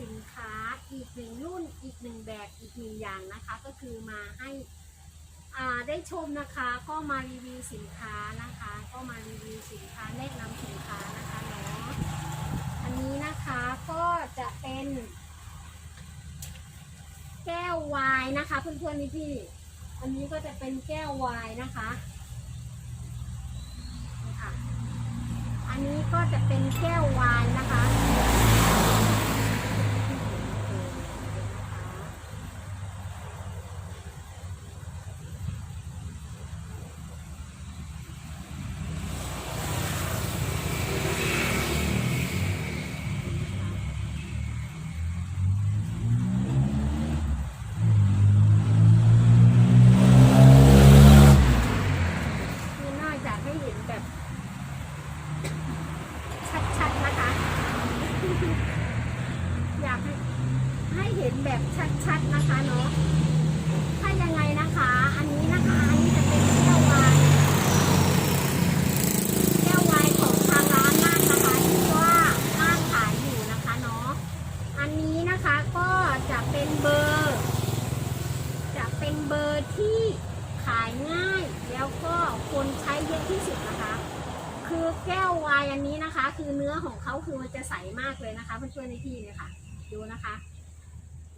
สินค้าอีกหนึ่งรุ่นอีกหนึ่งแบบอีกหนึ่งอย่างนะคะ ก็คือมาให้ได้ชมนะคะก็มารีวิวสินค้านะคะ ก็มารีวิวสินค้าแนะนำสินค้านะคะเนาะอันนี้นะคะก็จะเป็น แก้ววายนะคะเพื่อนๆนี่พี่ อันนี้ก็จะเป็นแก้ววายนะคะนี่ค่ะอันนี้ก็จะเป็นแก้ววายนะคะ คือนอกจากให้เห็นแบบ ชัดๆนะคะ อยากให้ให้เห็นแบบชัดๆนะคะเนาะถ้ายังไงนะคะ อันนี้นะคะ อันนี้จะเป็นแก้ววายแก้ววายของทางร้านมากนะคะที่ว่าร้านขายอยู่นะคะเนาะอันนี้นะคะก็จะเป็นเบอร์ จะ เป็นเบอร์ที่ขายง่าย แล้วก็คนใช้เยอะที่สุดนะคะ คือแก้ววายอันนี้นะคะ คือเนื้อของเขาคือมันจะใสมากเลยนะคะเพื่อนๆในที่เนี่ยค่ะ ดูนะคะ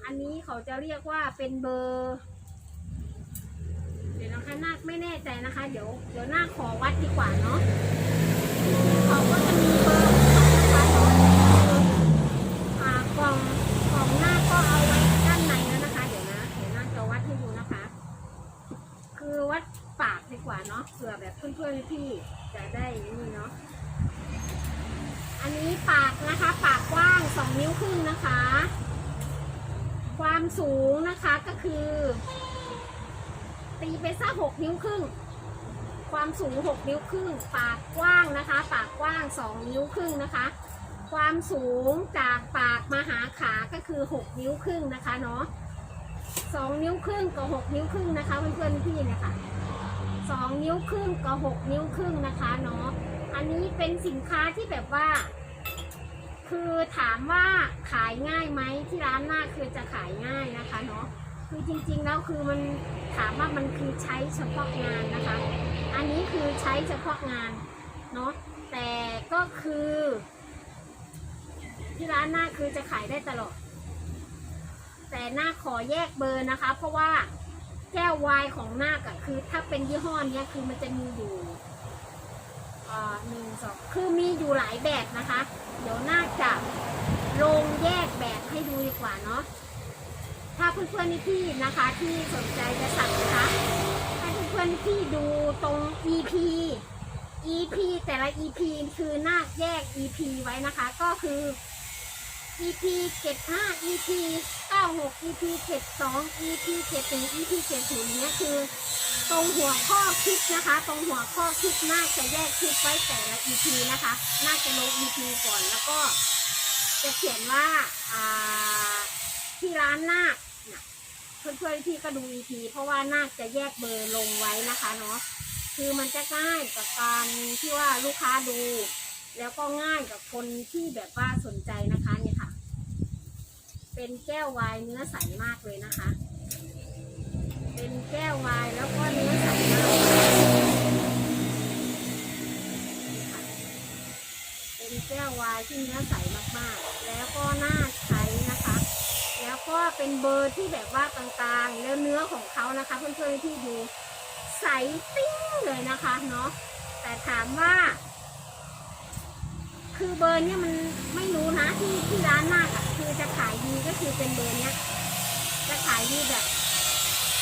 อันนี้เขาจะเรียกว่าเป็นเบอร์เดี๋ยวนะคะนาคไม่แน่ใจนะคะ เดี๋ยวเดี๋ยวนาคขอวัดดีกว่าเนาะเขาก็จะมีเบอร์ของเขานะคะเนาะอ่ากล่องกล่องหน้าก็เอาไว้ด้านในแล้วนะคะ เดี๋ยวนะเดี๋ยวนาคจะวัดให้ดูนะคะ คือวัดปากดีกว่าเนาะเผื่อแบบเพื่อนๆพี่จะได้นี่เนาะอันนี้ปากนะคะ ปากกว้างสองนิ้วครึ่งนะคะ ความสูงนะคะก็คือ ตีไปซะหกนิ้วครึ่งความสูงหกนิ้วครึ่ง ปากกว้างนะคะ ปากกว้างสองนิ้วครึ่งนะคะ ความสูงจากปากมาหาขาก็คือหกนิ้วครึ่งนะคะเนาะ สองนิ้วครึ่งกับหกนิ้วครึ่งนะคะเพื่อนๆพี่เนี่ยค่ะสองนิ้วครึ่งกับหกนิ้วครึ่งนะคะเนาะอันนี้เป็นสินค้าที่แบบว่า คือถามว่าขายง่ายไหมที่ร้านหน้าคือจะขายง่ายนะคะเนาะคือจริงๆแล้วคือมันถามว่ามันคือใช้เฉพาะงานนะคะ อันนี้คือใช้เฉพาะงานเนาะแต่ก็คือ ที่ร้านหน้าคือจะขายได้ตลอด แต่หน้าขอแยกเบอร์นะคะ เพราะว่าแก้ววายของหน้าก็คือ ถ้าเป็นยี่ห้อเนี้ยคือมันจะมีอยู่หนึ่งสองคือมีอยู่หลายแบบนะคะ เดี๋ยวน่าจะลงแยกแบบให้ดูดีกว่าเนาะถ้าเพื่อนๆพี่นะคะ ที่สนใจจะสั่งนะคะให้เพื่อนๆพี่ดูตรง EP EP แต่ละ EP คือนาคแยก EP ไว้นะคะ ก็คือ EP 75 EP 96 EP 72 EP 71 EP 70เนี้ยคือ ตรงหัวข้อคลิปนะคะ ตรงหัวข้อคลิปน่าจะแยกคลิปไว้แต่ละ EP นะคะ น่าจะลง EP ก่อนแล้วก็ จะเขียนว่าอ่าที่ร้านนาคนะเพื่อนๆพี่ก็ดู EP เพราะว่านาคจะแยกเบอร์ลงไว้นะคะเนาะคือมันจะง่ายกับการที่ว่าลูกค้าดู แล้วก็ง่ายกับคนที่แบบว่าสนใจนะคะเนี่ยค่ะ เป็นแก้ววายเนื้อใสมากเลยนะคะ เป็นแก้ววายแล้วก็เนื้อใสมากเป็นแก้ววายที่เนื้อใสมากๆ แล้วก็น่าใช้นะคะ แล้วก็เป็นเบอร์ที่แบบว่ากลางๆ แล้วเนื้อของเขานะคะ เพื่อนๆที่ดูใสปิ้งเลยนะคะเนาะแต่ถามว่า คือเบอร์เนี่ยมันไม่รู้นะที่ที่ร้านมากอะ คือเป็นเบอร์เนี้ยจะขายดีแบบ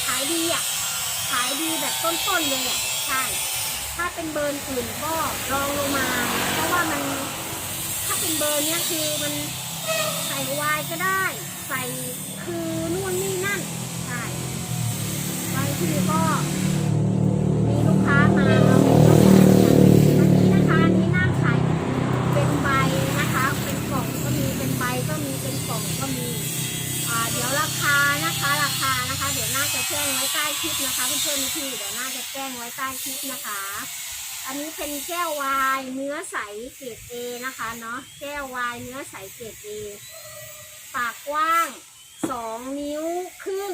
ขายดีอะ ขายดีแบบต้นๆเลยอะ ใช่ ถ้าเป็นเบอร์อื่นก็ลองลงมา เพราะว่ามัน ถ้าเป็นเบอร์เนี้ยคือมันใส่วน์ก็ได้ ใส่คือนู่นนี่นั่น ใช่บางทีก็ เดี๋ยวน่าจะแจ้งไว้ใต้คลิปนะคะเพื่อนๆพี่เดี๋ยวน่าจะแจ้งไว้ใต้คลิปนะคะ อันนี้เป็นแก้ววายเนื้อใสเกรดเอนะคะเนาะแก้ววายเนื้อใสเกรดเอปากกว้างสองนิ้วครึ่ง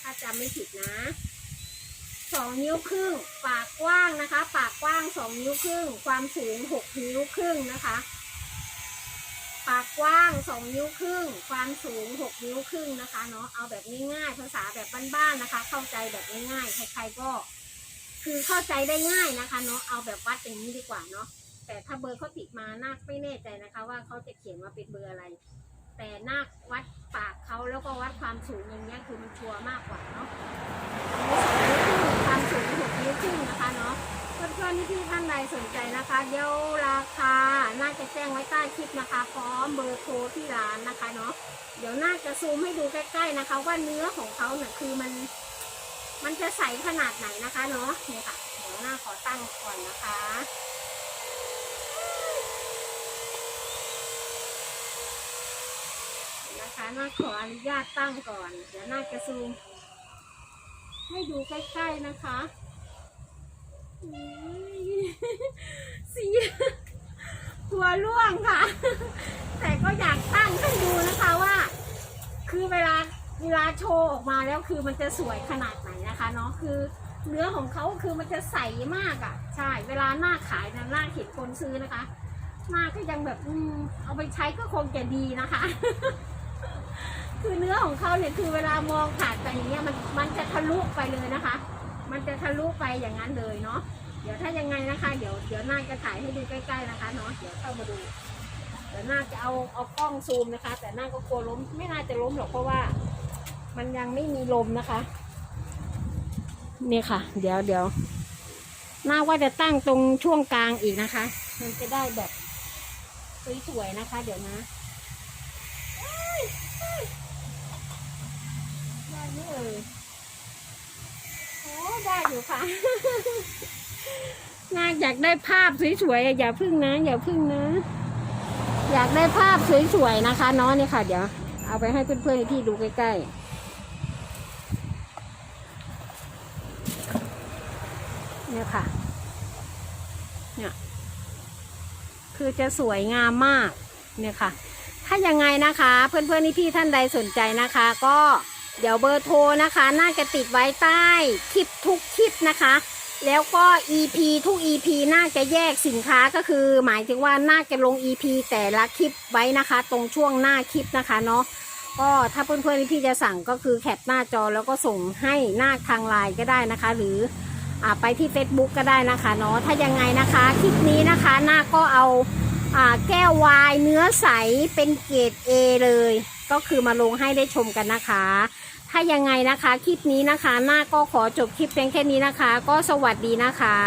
ถ้าจำไม่ผิดนะสองนิ้วครึ่ง ปากกว้างนะคะ ปากกว้างสองนิ้วครึ่ง ความสูงหกนิ้วครึ่งนะคะ ปากกว้างสองนิ้วครึ่ง ความสูงหกนิ้วครึ่งนะคะเนาะเอาแบบง่ายๆภาษาแบบบ้านๆนะคะ เข้าใจแบบง่ายๆใครๆก็ คือเข้าใจได้ง่ายนะคะเนาะเอาแบบวัดอย่างนี้ดีกว่าเนาะแต่ถ้าเบอร์เขาติดมานาคไม่แน่ใจนะคะ ว่าเขาจะเขียนมาเป็นเบอร์อะไร แต่นาควัดปากเขาแล้วก็วัดความสูงอย่างเงี้ยคือมันชัวร์มากกว่าเนาะ งไว้ใต้คลิปนะคะ พร้อมเบอร์โทรที่ร้านนะคะเนาะเดี๋ยวน่าจะซูมให้ดูใกล้ๆนะคะ ว่าเนื้อของเขาเนี่ยคือมัน มันจะใสขนาดไหนนะคะเนาะเนี่ยค่ะเดี๋ยวหน้าขอตั้งก่อนนะคะนะคะหน้าขออนุญาตตั้งก่อน เดี๋ยวหน้าจะซูมให้ดูใกล้ๆนะคะสี ตัวร่วงค่ะ แต่ก็อยากตั้งให้ดูนะคะว่า คือเวลาเวลาโชว์ออกมาแล้วคือมันจะสวยขนาดไหนนะคะเนาะคือเนื้อของเขาคือมันจะใสมากอะ่ะ ใช่ เวลาหน้าขายนะหน้าเห็นคนซื้อนะคะ หน้าก็ยังแบบอืมเอาไปใช้ก็คงจะดีนะคะ คือเนื้อของเขาเนี่ยคือเวลามองผ่านไปอย่างเงี้ยมันมันจะทะลุไปเลยนะคะ มันจะทะลุไปอย่างนั้นเลยเนาะเดี๋ยวถ้ายังไง นะคะ เดี๋ยวเดี๋ยวน้าจะถ่ายให้ดูใกล้ๆนะคะเนาะเดี๋ยวเข้ามาดูเดี๋ยวน่าจะเอาเอากล้องซูมนะคะ แต่น่าก็กลัวล้มไม่น่าจะล้มหรอกเพราะว่า มันยังไม่มีลมนะคะ เนี่ยค่ะ เดี๋ยวเดี๋ยวน่าว่าจะตั้งตรงช่วงกลางอีกนะคะ มันจะได้แบบสวยๆนะคะ เดี๋ยวนะได้ไหมเอ่ยโอ้ได้อยู่ค่ะ น่าอยากได้ภาพสวยๆอย่าพึ่งนะ อย่าพึ่งนะ อยากได้ภาพสวยๆนะคะน้องนี่ค่ะ เดี๋ยว เอาไปให้เพื่อนๆที่ดูใกล้ๆเนี่ยค่ะ เนี่ย คือจะสวยงามมาก เนี่ยค่ะ ถ้ายังไงนะคะ เพื่อนๆที่พี่ท่านใดสนใจนะคะ ก็เดี๋ยวเบอร์โทรนะคะ น่าจะติดไว้ใต้คลิปทุกคลิปนะคะ แล้วก็ EP ทุก EP น่าจะแยกสินค้าก็คือ หมายถึงว่าน่าจะลง EP แต่ละคลิปไว้นะคะ ตรงช่วงหน้าคลิปนะคะเนาะก็ถ้าเพื่อนๆที่จะสั่งก็คือแคปหน้าจอแล้วก็ส่งให้หน้าทางไลน์ก็ได้นะคะ หรืออ่าไปที่ Facebook ก็ได้นะคะเนาะถ้ายังไงนะคะ คลิปนี้นะคะหน้าก็เอา แก้ววายเนื้อใสเป็นเกรด A เลย ก็คือมาลงให้ได้ชมกันนะคะ ถ้ายังไงนะคะ คลิปนี้นะคะ หน้าก็ขอจบคลิปเพียงแค่นี้นะคะ ก็สวัสดีนะคะ